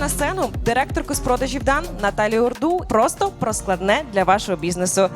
на сцену директорку з продажів дан Наталію Орду просто про складне для вашого бізнесу.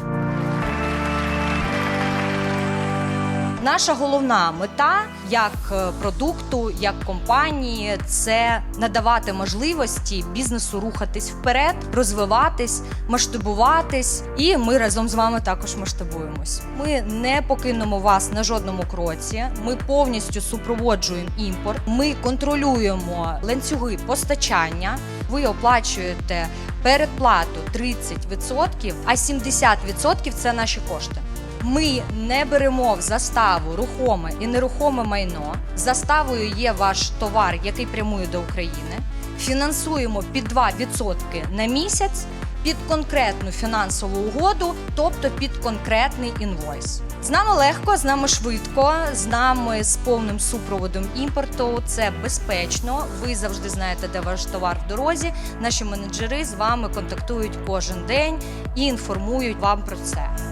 Наша головна мета як е, продукту, як компанії це надавати можливості бізнесу рухатись вперед, розвиватись, масштабуватись. І ми разом з вами також масштабуємось. Ми не покинемо вас на жодному кроці. Ми повністю супроводжуємо імпорт. Ми контролюємо ланцюги постачання. Ви оплачуєте передплату 30%, а 70% це наші кошти. Ми не беремо в заставу рухоме і нерухоме майно. Заставою є ваш товар, який прямує до України. Фінансуємо під 2% на місяць під конкретну фінансову угоду, тобто під конкретний інвойс. З нами легко, з нами швидко, з нами з повним супроводом імпорту. Це безпечно. Ви завжди знаєте, де ваш товар в дорозі. Наші менеджери з вами контактують кожен день і інформують вам про це.